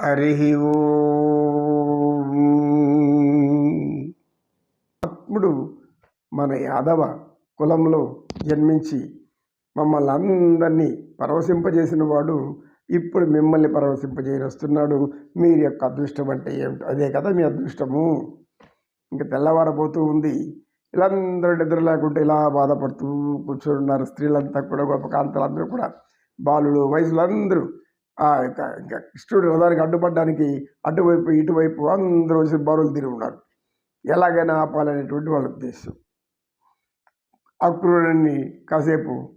హరి ఆత్ముడు మన యాదవ కులంలో జన్మించి మమ్మల్ని అందరినీ పరవశింపజేసిన వాడు ఇప్పుడు మిమ్మల్ని పరవశింపజేయనొస్తున్నాడు మీరు యొక్క అదృష్టం అంటే ఏమిటో? అదే కదా మీ అదృష్టము. ఇంకా తెల్లవారబోతూ ఉంది. వీళ్ళందరూ నిద్ర లేకుంటే ఇలా బాధపడుతూ కూర్చొని ఉన్నారు. స్త్రీలంతా కూడా గొప్ప కాంతలందరూ కూడా బాలులు వయసులు అందరూ ఇంకా కృష్ణుడు రథానికి అడ్డుపడడానికి అటువైపు ఇటువైపు అందరూ వచ్చి తిరిగి ఉన్నారు. ఎలాగైనా ఆపాలనేటువంటి వాళ్ళ ఉద్దేశం. అక్రూరుడిని కాసేపు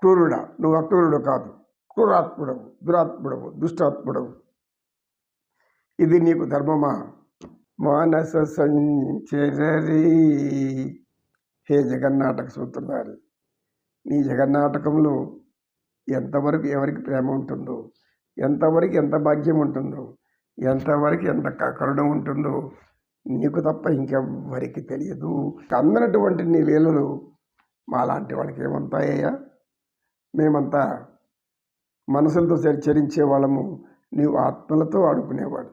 క్రూరుడా నువ్వు అక్రూరుడు కాదు క్రూరాత్ముడవు దురాత్ముడవు దుష్టాత్ముడవు. ఇది నీకు ధర్మమా? మానస సంచరీ. హే జగన్నాటక సూత్రధారి నీ జగన్నాటకంలో ఎంతవరకు ఎవరికి ప్రేమ ఉంటుందో ఎంతవరకు ఎంత భాగ్యం ఉంటుందో ఎంతవరకు ఎంత కరుణ ఉంటుందో నీకు తప్ప ఇంకెవ్వరికి తెలియదు. అందనటువంటి నీ లీలలు మాలాంటి వాళ్ళకి ఏమంతాయ్యా మేమంతా మనసులతో చరి- చరించే వాళ్ళము నీవు ఆత్మలతో ఆడుకునేవాడు.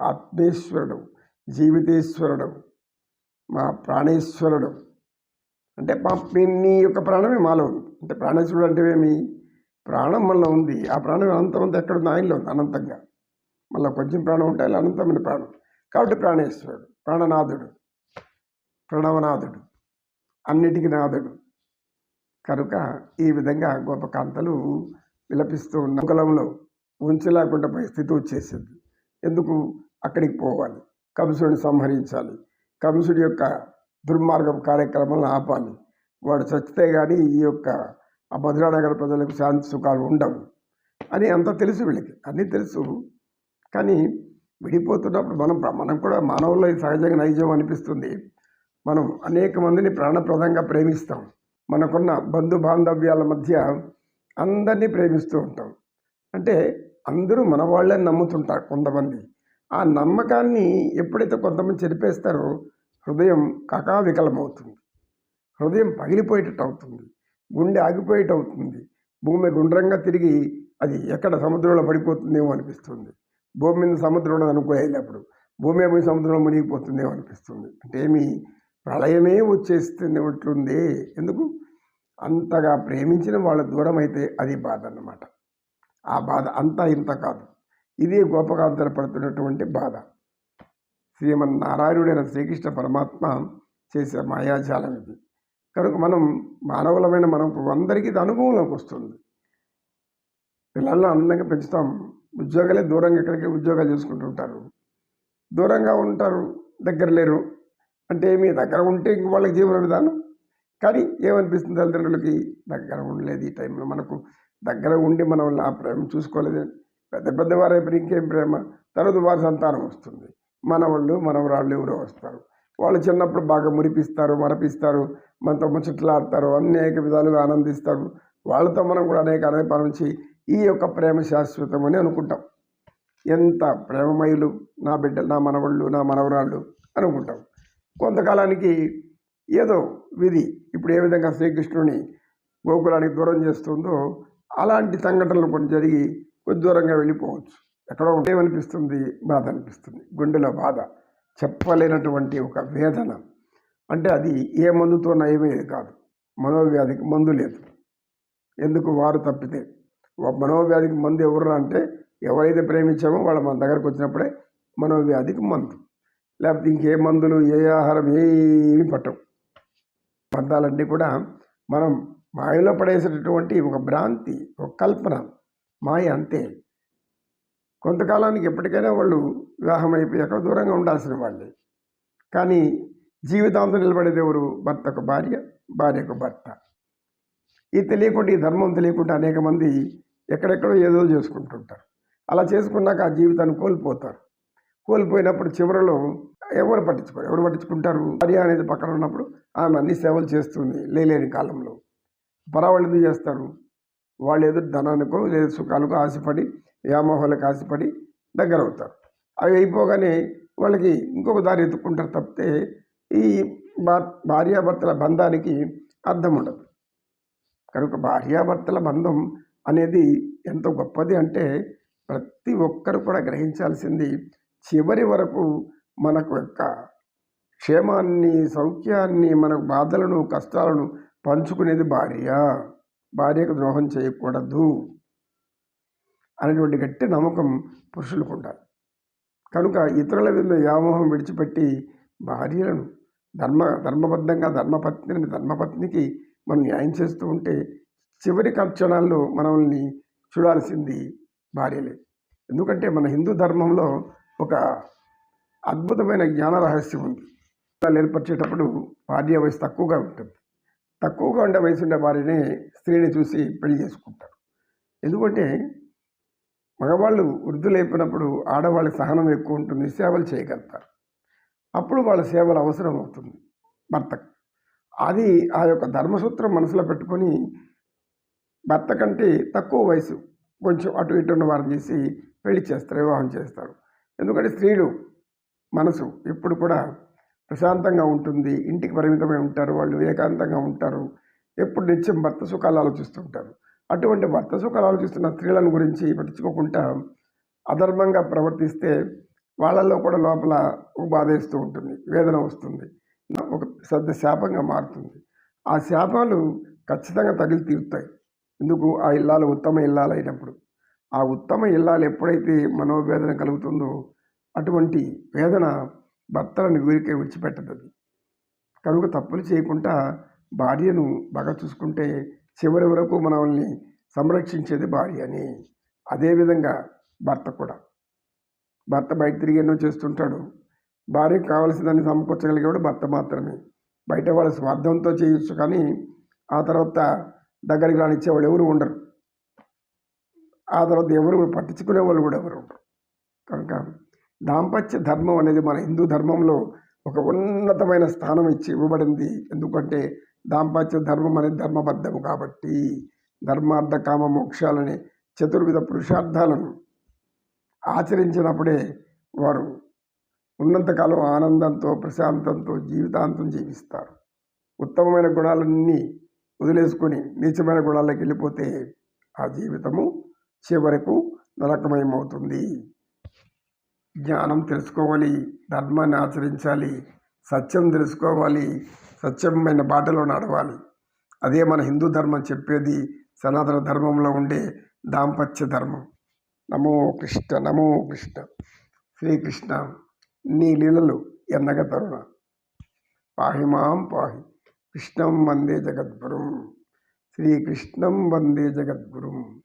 ఆత్మేశ్వరుడు జీవితేశ్వరుడు మా ప్రాణేశ్వరుడు. అంటే మా నీ యొక్క ప్రాణమే మాలో ఉంది. అంటే ప్రాణేశ్వరుడు అంటే ఏమి ప్రాణం మళ్ళీ ఉంది. ఆ ప్రాణం అనంతమంతా ఎక్కడ ఉంది? ఆయనలో ఉంది అనంతంగా. మళ్ళీ కొంచెం ప్రాణం ఉంటే అనంతమైన ప్రాణం. కాబట్టి ప్రాణేశ్వరుడు ప్రాణనాథుడు ప్రణవనాథుడు అన్నిటికీ నాథుడు. కనుక ఈ విధంగా గొప్ప కాంతలు విలపిస్తూ ఉన్న కులంలో ఉంచలేకుండా పోయే స్థితి వచ్చేసింది. ఎందుకు? అక్కడికి పోవాలి. కంసుడిని సంహరించాలి. కంసుడి యొక్క దుర్మార్గం కార్యక్రమాలను ఆపాలి. వాడు చచ్చితే కానీ ఈ యొక్క ఆ భద్రానగర ప్రజలకు శాంతి సుఖాలు ఉండవు. అని అంత తెలుసు వీళ్ళకి. అన్నీ తెలుసు. కానీ విడిపోతున్నప్పుడు మనం మనం కూడా మానవుల్లో ఇది సహజంగా నైజం అనిపిస్తుంది. మనం అనేక మందిని ప్రాణప్రదంగా ప్రేమిస్తాం. మనకున్న బంధు బాంధవ్యాల మధ్య అందరినీ ప్రేమిస్తూ ఉంటాం. అంటే అందరూ మన వాళ్ళని నమ్ముతుంటారు కొంతమంది. ఆ నమ్మకాన్ని ఎప్పుడైతే కొంతమంది చెరిపేస్తారో హృదయం కకావికలమవుతుంది. హృదయం పగిలిపోయేటట్టు అవుతుంది. గుండె ఆగిపోయేట అవుతుంది. భూమి గుండ్రంగా తిరిగి అది ఎక్కడ సముద్రంలో పడిపోతుందేమో అనిపిస్తుంది. భూమి మీద సముద్రం ఉండదు అనుకోలేనప్పుడు భూమి పోయి సముద్రంలో మునిగిపోతుందేమో అనిపిస్తుంది. అంటే ఏమి ప్రళయమే వచ్చేస్తున్నట్లుంది. ఎందుకు? అంతగా ప్రేమించిన వాళ్ళ దూరం అయితే అది బాధ అన్నమాట. ఆ బాధ అంతా ఇంత కాదు. ఇదే గోపకాంతర పడుతున్నటువంటి బాధ. శ్రీమన్నారాయణుడైన శ్రీకృష్ణ పరమాత్మ చేసే మాయాజాలం ఇది. కనుక మనం మానవులమైన మనం అందరికీ ఇది అనుభవంలోకి వస్తుంది. పిల్లలను అందంగా పెంచుతాం. ఉద్యోగాలే దూరంగా ఎక్కడికి ఉద్యోగాలు చేసుకుంటుంటారు దూరంగా ఉంటారు దగ్గర లేరు. అంటే మీ దగ్గర ఉంటే ఇంక వాళ్ళకి జీవన విధానం. కానీ ఏమనిపిస్తుంది తల్లిదండ్రులకి? దగ్గర ఉండలేదు ఈ టైంలో. మనకు దగ్గర ఉండి మనం ఆ ప్రేమ చూసుకోలేదు. పెద్ద పెద్ద వారు ఇంకేం ప్రేమ? తర్వాత వారి సంతానం వస్తుంది. మనవాళ్ళు మనవరాళ్ళు ఎవరో వస్తారు. వాళ్ళు చిన్నప్పుడు బాగా మురిపిస్తారు మరపిస్తారు మనతో ముచ్చట్లాడతారు అనేక విధాలుగా ఆనందిస్తారు. వాళ్ళతో మనం కూడా అనేక అనేపరించి ఈ యొక్క ప్రేమ శాశ్వతం అని అనుకుంటాం. ఎంత ప్రేమమయులు నా బిడ్డలు నా మనవళ్ళు నా మనవరాళ్ళు అనుకుంటాం. కొంతకాలానికి ఏదో విధి ఇప్పుడు ఏ విధంగా శ్రీకృష్ణుని గోకులానికి దూరం చేస్తుందో అలాంటి సంఘటనలు కొన్ని జరిగి కొద్ది దూరంగా వెళ్ళిపోవచ్చు. ఎక్కడో ఉంటే ఏమనిపిస్తుంది? బాధ అనిపిస్తుంది. గుండెలో బాధ. చెప్పలేనటువంటి ఒక వేదన. అంటే అది ఏ మందుతో నయమేది కాదు. మనోవ్యాధికి మందు లేదు. ఎందుకు వారు తప్పితే? మనోవ్యాధికి మందు ఎవరు అంటే ఎవరైతే ప్రేమించామో వాళ్ళు మన దగ్గరకు వచ్చినప్పుడే మనోవ్యాధికి మందు. లేకపోతే ఇంకే మందులు ఏ ఆహారం ఏమి పట్టవు. పద్దాలన్నీ కూడా మనం మాయలో పడేసేటటువంటి ఒక భ్రాంతి ఒక కల్పన. మాయ అంతే. కొంతకాలానికి ఎప్పటికైనా వాళ్ళు వివాహం అయిపోయి ఎక్కడ దూరంగా ఉండాల్సిన వాళ్ళే. కానీ జీవితాంతం నిలబడేది ఎవరు? భర్తకు భార్య భార్యకు భర్త. ఇది తెలియకుండా ఈ ధర్మం తెలియకుండా అనేక మంది ఎక్కడెక్కడో ఏదో చేసుకుంటుంటారు. అలా చేసుకున్నాక ఆ జీవితాన్ని కోల్పోతారు. కోల్పోయినప్పుడు చివరిలో ఎవరు పట్టించుకోరు? ఎవరు పట్టించుకుంటారు? భార్య అనేది పక్కన ఉన్నప్పుడు ఆమె అన్ని సేవలు చేస్తుంది లేలేని కాలంలో. పరావాళ్ళు ఎందుకు చేస్తారు? వాళ్ళు ఏదో ధనానికో లేదా సుఖాలకో ఆశపడి వ్యామోహాలకు ఆశపడి దగ్గర అవుతారు అవి అయిపోగానే వాళ్ళకి ఇంకొక దారి ఎత్తుకుంటారు తప్పితే ఈ భార్యాభర్తల బంధానికి అర్థం ఉండదు కనుక భార్యాభర్తల బంధం అనేది ఎంత గొప్పది అంటే ప్రతి ఒక్కరు కూడా గ్రహించాల్సింది చివరి వరకు మనకు యొక్క క్షేమాన్ని సౌఖ్యాన్ని మన బాధలను కష్టాలను పంచుకునేది భార్య. భార్యకు ద్రోహం చేయకూడదు. అనేటువంటి గట్టి నమ్మకం పురుషులకు ఉండాలి. కనుక ఇతరుల మీద వ్యామోహం విడిచిపెట్టి భార్యలను ధర్మ ధర్మబద్ధంగా ధర్మపత్నిని ధర్మపత్నికి మనం న్యాయం చేస్తూ ఉంటే చివరి క్షణాల్లో మనల్ని చూడాల్సింది భార్యలే. ఎందుకంటే మన హిందూ ధర్మంలో ఒక అద్భుతమైన జ్ఞాన రహస్యం ఉంది. పిల్లలు ఏర్పరిచేటప్పుడు భార్య వయసు తక్కువగా ఉంటుంది. తక్కువగా ఉండే వయసు ఉండే భార్యనే స్త్రీని చూసి పెళ్ళి చేసుకుంటారు. ఎందుకంటే మగవాళ్ళు వృద్ధులైపోయినప్పుడు ఆడవాళ్ళ సహనం ఎక్కువ ఉంటుంది సేవలు చేయగలుగుతారు. అప్పుడు వాళ్ళ సేవలు అవసరం అవుతుంది. భర్తకు అది ఆ యొక్క ధర్మసూత్రం మనసులో పెట్టుకొని భర్త కంటే తక్కువ వయసు కొంచెం అటు ఇటు ఉన్న వారిని చేసి పెళ్ళి చేస్తారు వివాహం చేస్తారు. ఎందుకంటే స్త్రీలు మనసు ఎప్పుడు కూడా ప్రశాంతంగా ఉంటుంది ఇంటికి పరిమితమై ఉంటారు వాళ్ళు ఏకాంతంగా ఉంటారు ఎప్పుడు నిత్యం భర్త సుఖాలు ఆలోచిస్తుంటారు అటువంటి భర్త సుఖాలు ఆలోచిస్తున్న స్త్రీలను గురించి పట్టించుకోకుండా అధర్మంగా ప్రవర్తిస్తే వాళ్ళల్లో కూడా లోపల బాధేస్తూ బాధ వేస్తూ ఉంటుంది వేదన వస్తుంది ఒక పెద్ద శాపంగా మారుతుంది. ఆ శాపాలు ఖచ్చితంగా తగిలి తీరుతాయి. ఎందుకు? ఆ ఇల్లాలు ఉత్తమ ఇల్లాలు అయినప్పుడు. ఆ ఉత్తమ ఇల్లాలు ఎప్పుడైతే మనోవేదన కలుగుతుందో అటువంటి వేదన భర్తలను వీరికే విడిచిపెట్టదు అది. కనుక తప్పులు చేయకుండా భార్యను బాగా చూసుకుంటే చివరి వరకు మనల్ని సంరక్షించేది భార్య అని. అదేవిధంగా భర్త కూడా. భర్త బయట తిరిగి ఎన్నో చేస్తుంటాడు. భార్యకు కావలసిందని సమకూర్చగలిగేవాడు భర్త మాత్రమే. బయట వాళ్ళ స్వార్థంతో చేయొచ్చు కానీ ఆ తర్వాత దగ్గరికి రానిచ్చేవాళ్ళు ఎవరు ఉండరు. ఆ తర్వాత ఎవరు పట్టించుకునే వాళ్ళు కూడా ఎవరు ఉండరు. కనుక దాంపత్య ధర్మం అనేది మన హిందూ ధర్మంలో ఒక ఉన్నతమైన స్థానం ఇచ్చి ఇవ్వబడింది. ఎందుకంటే దాంపత్య ధర్మం అనేది ధర్మబద్ధము కాబట్టి ధర్మార్థ కామ మోక్షాలని చతుర్విధ పురుషార్థాలను ఆచరించినప్పుడే వారు ఉన్నంతకాలం ఆనందంతో ప్రశాంతంతో జీవితాంతం జీవిస్తారు. ఉత్తమమైన గుణాలన్నీ వదిలేసుకొని నీచమైన గుణాలకు వెళ్ళిపోతే ఆ జీవితము చివరకు నరకమయమవుతుంది. జ్ఞానం తెలుసుకోవాలి ధర్మాన్ని ఆచరించాలి సత్యం తెలుసుకోవాలి సత్యమైన బాటలో నడవాలి. అదే మన హిందూ ధర్మం చెప్పేది సనాతన ధర్మంలో ఉండే దాంపత్య ధర్మం. నమో కృష్ణ నమో కృష్ణ. శ్రీకృష్ణ నీ లీలలు ఎన్నగ తరుణ. పాహిమాం పాహి. కృష్ణం వందే జగద్గురుం. శ్రీకృష్ణం వందే జగద్గురుం.